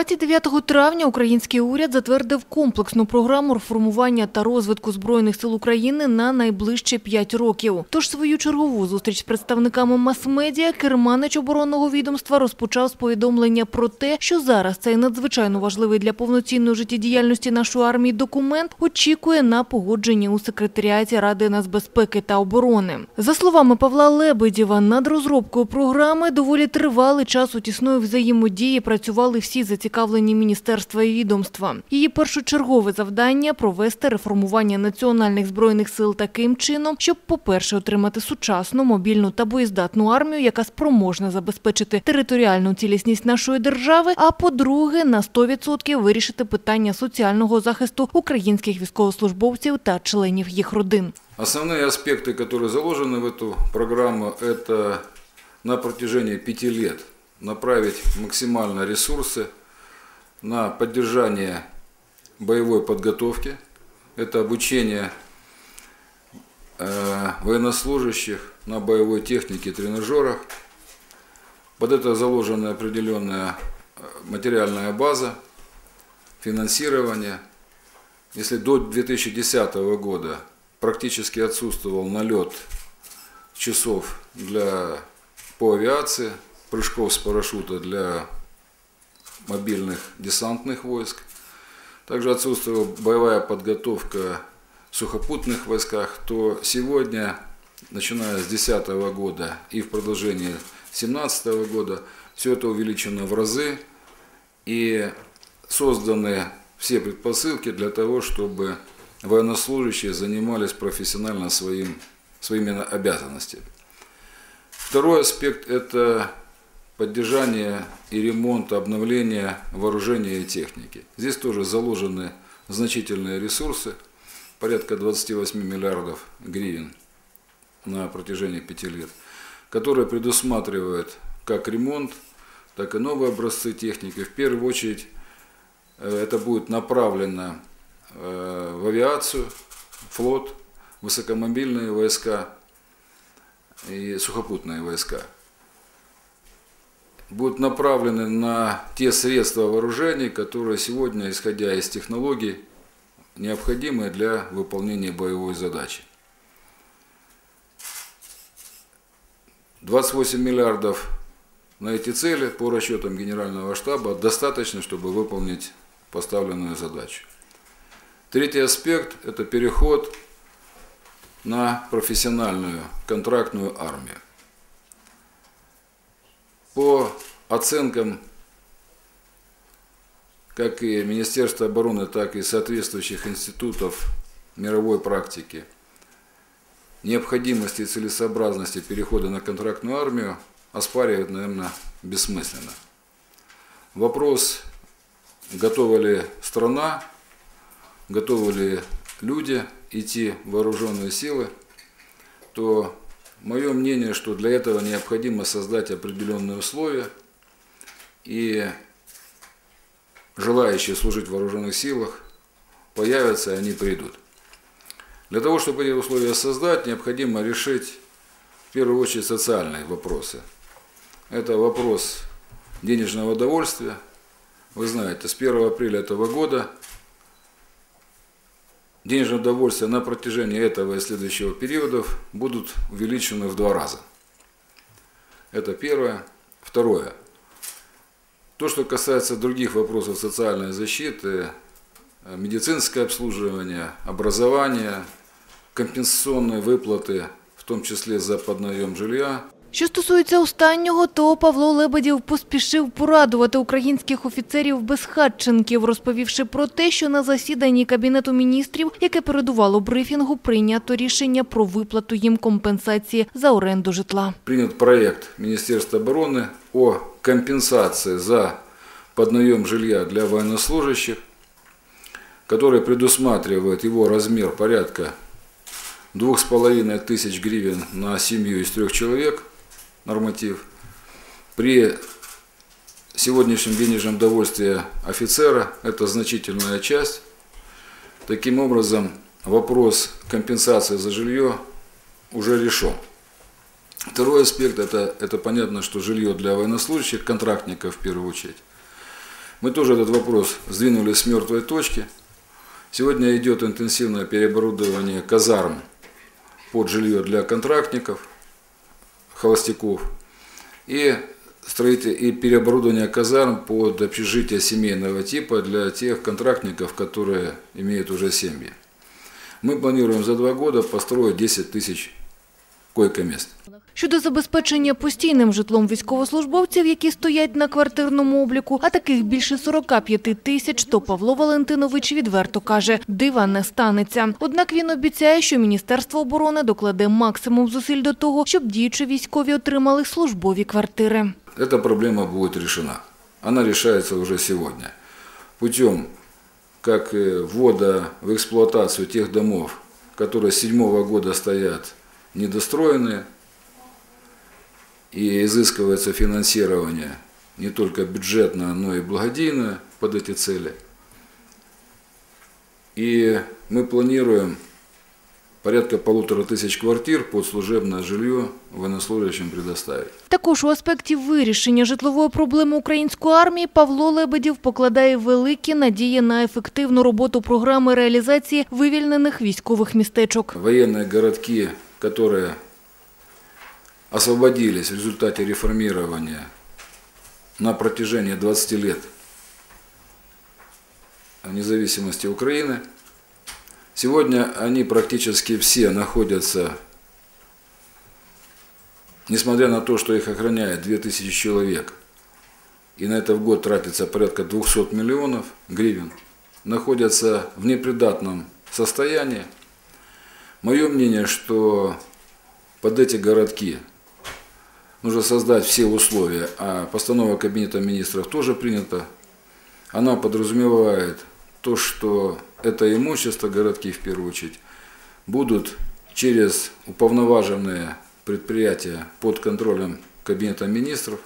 29 травня український уряд затвердив комплексну програму реформування та розвитку збройних сил України на найближчі 5 років. Тож свою чергову зустріч з представниками мас-медіа керманич оборонного відомства розпочав з повідомлення про те, що зараз цей надзвичайно важливий для повноцінної життєдіяльності нашої армії документ очікує на погодження у секретаріаті Ради нацбезпеки та оборони. За словами Павла Лебедєва, над розробкою програми доволі тривалий час у тісної взаємодії працювали всі зацікавлені міністерства і відомства. Її першочергове завдання провести реформування національних збройних сил таким чином, щоб, по-перше, отримати сучасну, мобільну та боєздатну армію, яка спроможна забезпечити територіальну цілісність нашої держави. А по-друге, на 100% вирішити питання соціального захисту українських військовослужбовців та членів їх родин. Основные аспекты, которые заложены в эту программу, это на протяжении пяти лет направить максимально ресурсы На поддержание боевой подготовки, это обучение э, военнослужащих на боевой технике, тренажерах. Под это заложена определенная э, материальная база, финансирование. Если до 2010 года практически отсутствовал налет часов для, по авиации, прыжков с парашюта для мобильных десантных войск. Также отсутствовала боевая подготовка в сухопутных войсках, то сегодня, начиная с 2010 года и в продолжении 2017 года, все это увеличено в разы и созданы все предпосылки для того, чтобы военнослужащие занимались профессионально своим, своими обязанностями. Второй аспект – это поддержание и ремонт, обновление вооружения и техники. Здесь тоже заложены значительные ресурсы, порядка 28 миллиардов гривен на протяжении пяти лет, которые предусматривают как ремонт, так и новые образцы техники. В первую очередь это будет направлено в авиацию, флот, высокомобильные войска и сухопутные войска. Будут направлены на те средства вооружения, которые сегодня, исходя из технологий, необходимы для выполнения боевой задачи. 28 миллиардов на эти цели по расчетам Генерального штаба достаточно, чтобы выполнить поставленную задачу. Третий аспект – это переход на профессиональную контрактную армию. По оценкам как и Министерства обороны, так и соответствующих институтов мировой практики, необходимости и целесообразности перехода на контрактную армию оспаривать, наверное, бессмысленно. Вопрос, готова ли страна готовы ли люди идти в вооруженные силы, то мое мнение, что для этого необходимо создать определенные условия, и желающие служить в вооруженных силах появятся, и они придут. Для того, чтобы эти условия создать, необходимо решить в первую очередь социальные вопросы. Это вопрос денежного довольствия. Вы знаете, с 1 апреля этого года денежное удовольствие на протяжении этого и следующего периодов будут увеличены в два раза. Это первое. Второе. То, что касается других вопросов социальной защиты, медицинское обслуживание, образование, компенсационные выплаты, в том числе за поднаем жилья – Що стосується останнього, то Павло Лебедєв поспішив порадувати українських офіцерів безхатченків, розповівши про те, що на засіданні Кабінету міністрів, яке передувало брифінгу, прийнято рішення про виплату їм компенсації за оренду житла. Прийнят проект Міністерства оборони о компенсації за поднаем жилья для военнослужащих, который предусматривает его размер порядка 2,5 тысяч гривен на семью из трех человек – норматив. При сегодняшнем денежном довольстве офицера это значительная часть. Таким образом, вопрос компенсации за жилье уже решен. Второй аспект это, – это понятно, что жилье для военнослужащих, контрактников в первую очередь. Мы тоже этот вопрос сдвинули с мертвой точки. Сегодня идет интенсивное переоборудование казарм под жилье для контрактников, холостяков, и, строитель, и переоборудование казарм под общежитие семейного типа для тех контрактников, которые имеют уже семьи. Мы планируем за два года построить 10 тысяч койко-мест. Щодо забезпечення постійним житлом військовослужбовців, які стоять на квартирному обліку, а таких більше 45 тисяч, то Павло Валентинович відверто каже, дива не станеться. Однак він обіцяє, що Міністерство оборони докладе максимум зусиль до того, щоб діючі військові отримали службові квартири. Эта проблема будет решена. Она решается уже сегодня. Путем как э, ввода в эксплуатацию тех домов, которые с седьмого года стоят недостроенные, и изыскивается финансирование не только бюджетное, но и благодійное под эти цели. И мы планируем порядка полутора тысяч квартир под служебное жилье военнослужащим предоставить. Також у аспекті вирішення житлової проблеми української армії Павло Лебедів покладає великі надії на ефективну роботу програми реалізації вивільнених військових містечок. Военные городки, которые освободились в результате реформирования на протяжении 20 лет независимости Украины, сегодня они практически все находятся, несмотря на то, что их охраняет 2000 человек, и на это в год тратится порядка 200 миллионов гривен, находятся в непридатном состоянии. Мое мнение, что под эти городки нужно создать все условия, а постанова Кабинета министров тоже принята. Она подразумевает то, что это имущество, городки в первую очередь, будут через уполноваженные предприятия под контролем Кабинета министров,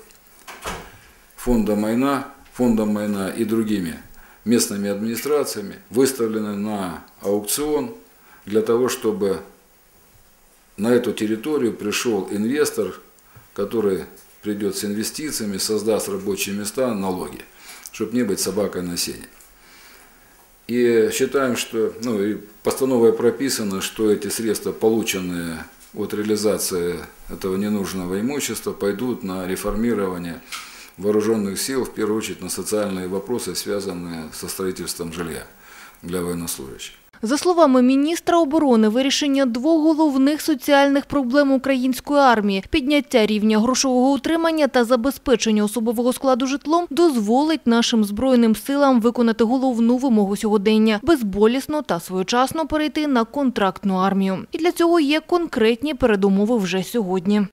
фонда Майна, фондом Майна и другими местными администрациями выставлены на аукцион для того, чтобы на эту территорию пришел инвестор, который придет с инвестициями, создаст рабочие места, налоги, чтобы не быть собакой на сене. И считаем, что, ну и постановой прописано, что эти средства, полученные от реализации этого ненужного имущества, пойдут на реформирование вооруженных сил, в первую очередь на социальные вопросы, связанные со строительством жилья для военнослужащих. За словами міністра оборони, вирішення двох головних соціальних проблем української армії – підняття рівня грошового утримання та забезпечення особового складу житлом – дозволить нашим Збройним силам виконати головну вимогу сьогодення – безболісно та своєчасно перейти на контрактну армію. І для цього є конкретні передумови вже сьогодні.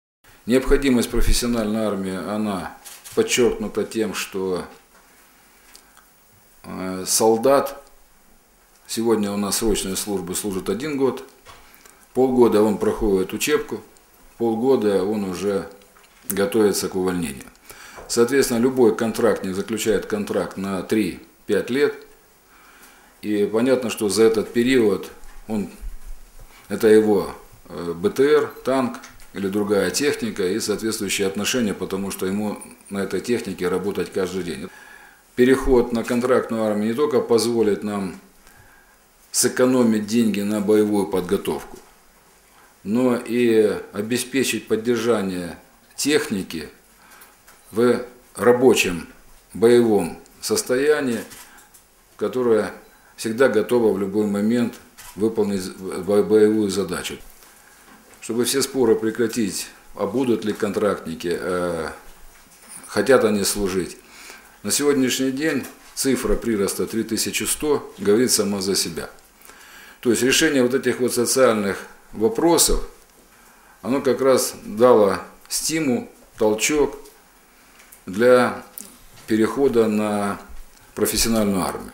Необходимость профессиональной армии, она подчеркнута тем, что э, солдат, сегодня у нас срочная служба служит один год, полгода он проходит учебку, полгода он уже готовится к увольнению. Соответственно, любой контрактник заключает контракт на 3-5 лет, и понятно, что за этот период он, это его э, БТР, танк или другая техника и соответствующие отношения, потому что ему на этой технике работать каждый день. Переход на контрактную армию не только позволит нам сэкономить деньги на боевую подготовку, но и обеспечить поддержание техники в рабочем боевом состоянии, которая всегда готова в любой момент выполнить бо- боевую задачу. Чтобы все споры прекратить, а будут ли контрактники, э, хотят они служить. На сегодняшний день цифра прироста 3100 говорит сама за себя. То есть решение вот этих вот социальных вопросов, оно как раз дало стимул, толчок для перехода на профессиональную армию.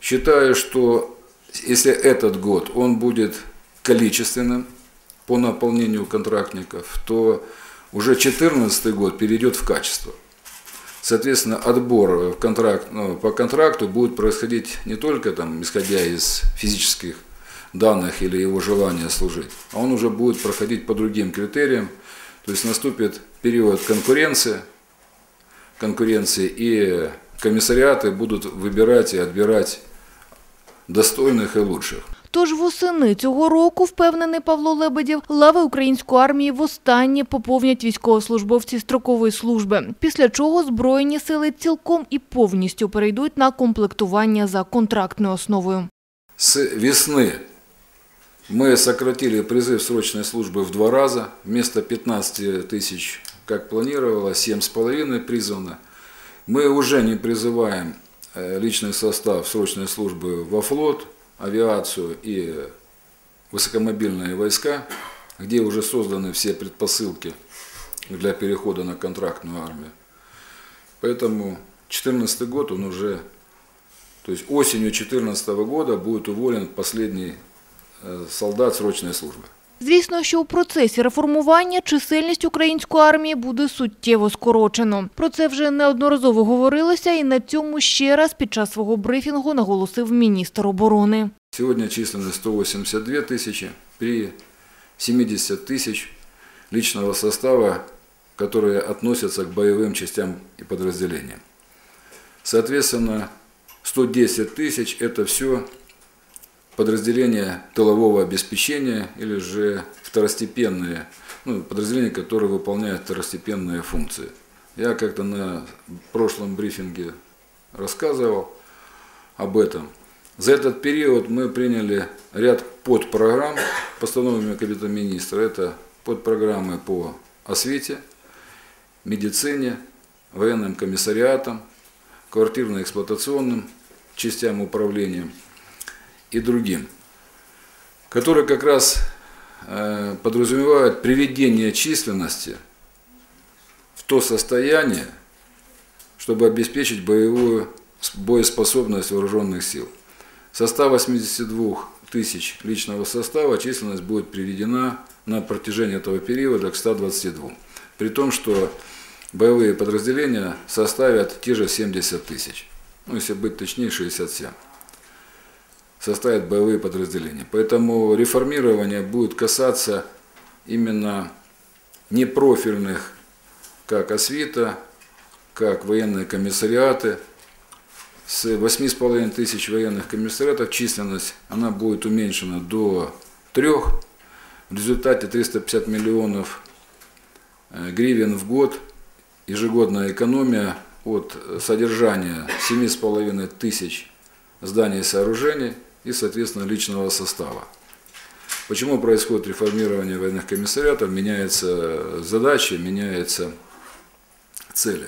Считаю, что если этот год он будет количественным по наполнению контрактников, то уже 2014 год перейдет в качество. Соответственно, отбор в контракт, ну, по контракту будет происходить не только там, исходя из физических данных или его желания служить, а он уже будет проходить по другим критериям. То есть наступит период конкуренции, конкуренции и комиссариаты будут выбирать и отбирать достойных и лучших. Тож восени цього року, впевнений Павло Лебедєв, лави української армії востаннє поповнять військовослужбовці строкової служби, після чого Збройні сили цілком і повністю перейдуть на комплектування за контрактною основою. С весны мы сократили призыв срочной службы в два раза. Вместо 15 тысяч, как планировалось, 7,5 призвано. Мы уже не призываем э, личный состав срочной службы во флот, Авиацию и высокомобильные войска, где уже созданы все предпосылки для перехода на контрактную армию. Поэтому 2014 год он уже то есть осенью 2014 года будет уволен последний э, солдат срочной службы. Звісно, що у процесі реформування чисельність української армії буде суттєво скорочено. Про це вже неодноразово говорилося, і на цьому ще раз під час свого брифінгу наголосив міністр оборони. Сегодня численность 182 тысячи при 70 тысяч личного состава, которые относятся к боевым частям и подразделениям. Соответственно, 110 тысяч – это все подразделения тылового обеспечения или же второстепенные, ну, подразделения, которые выполняют второстепенные функции. Я как-то на прошлом брифинге рассказывал об этом. За этот период мы приняли ряд подпрограмм постановлениями Кабинета министра. Это подпрограммы по освете, медицине, военным комиссариатам, квартирно-эксплуатационным частям управления и другим, которые как раз э, подразумевают приведение численности в то состояние, чтобы обеспечить боевую боеспособность вооруженных сил. В состав 82 тысяч личного состава численность будет приведена на протяжении этого периода к 122. При том, что боевые подразделения составят те же 70 тысяч. Ну, если быть точнее, 67. Составят боевые подразделения. Поэтому реформирование будет касаться именно непрофильных, как освита, как военные комиссариаты. С 8,5 тысяч военных комиссариатов численность она будет уменьшена до 3. В результате 350 миллионов э, гривен в год ежегодная экономия от содержания 7,5 тысяч зданий и сооружений и, соответственно, личного состава. Почему происходит реформирование военных комиссариатов? Меняются задачи, меняются цели.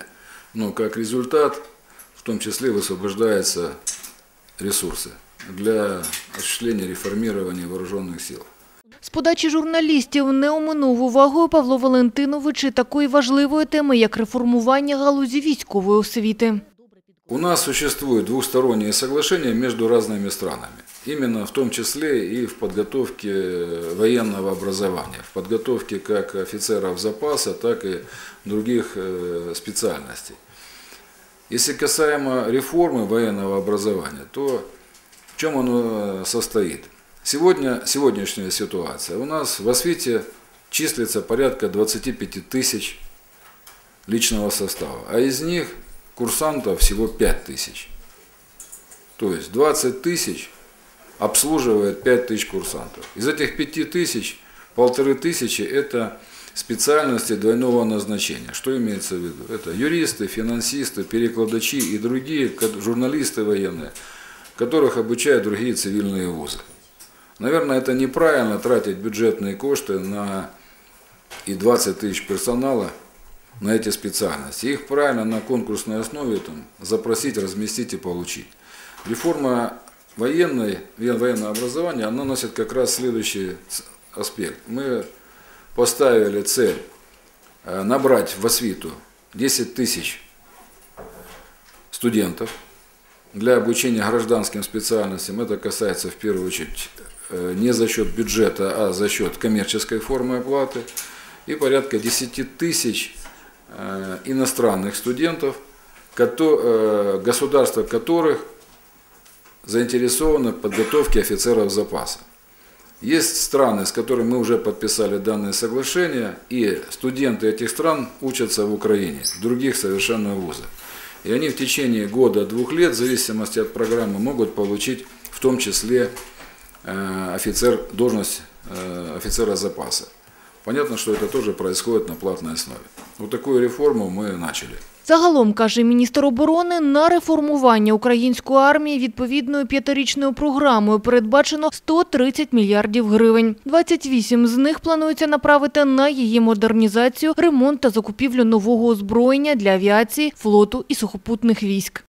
Но как результат, в том числе высвобождаются ресурсы для осуществления реформирования вооруженных сил. З подачі журналістів не оминув увагою Павло Валентинович і такої важливої теми, як реформування галузі військової освіти. У нас существуют двусторонние соглашения между разными странами. Именно в том числе и в подготовке военного образования, в подготовке как офицеров запаса, так и других э, специальностей. Если касаемо реформы военного образования, то в чем оно состоит? Сегодня, сегодняшняя ситуация. У нас в освите числится порядка 25 тысяч личного состава, а из них курсантов всего 5 тысяч. То есть 20 тысяч обслуживает 5 тысяч курсантов. Из этих 5 тысяч, полторы тысячи – это специальности двойного назначения. Что имеется в виду? Это юристы, финансисты, перекладачи и другие журналисты военные, которых обучают другие цивильные вузы. Наверное, это неправильно тратить бюджетные кошты на и 20 тысяч персонала на эти специальности. Их правильно на конкурсной основе там, запросить, разместить и получить. Реформа военной, военного образования, она носит как раз следующий аспект. Мы поставили цель э, набрать в освиту 10 тысяч студентов для обучения гражданским специальностям. Это касается в первую очередь э, не за счет бюджета, а за счет коммерческой формы оплаты. И порядка 10 тысяч э, иностранных студентов, государства которых заинтересованы в подготовке офицеров запаса. Есть страны, с которыми мы уже подписали данное соглашение, и студенты этих стран учатся в Украине, в других совершенно вузах. И они в течение года-двух лет, в зависимости от программы, могут получить в том числе э, офицер, должность э, офицера запаса. Понятно, что это тоже происходит на платной основе. Вот такую реформу мы начали. Загалом, каже міністр оборони, на реформування української армії відповідною п'ятирічною програмою передбачено 130 мільярдів гривень. 28 з них планується направити на її модернізацію, ремонт та закупівлю нового озброєння для авіації, флоту і сухопутних військ.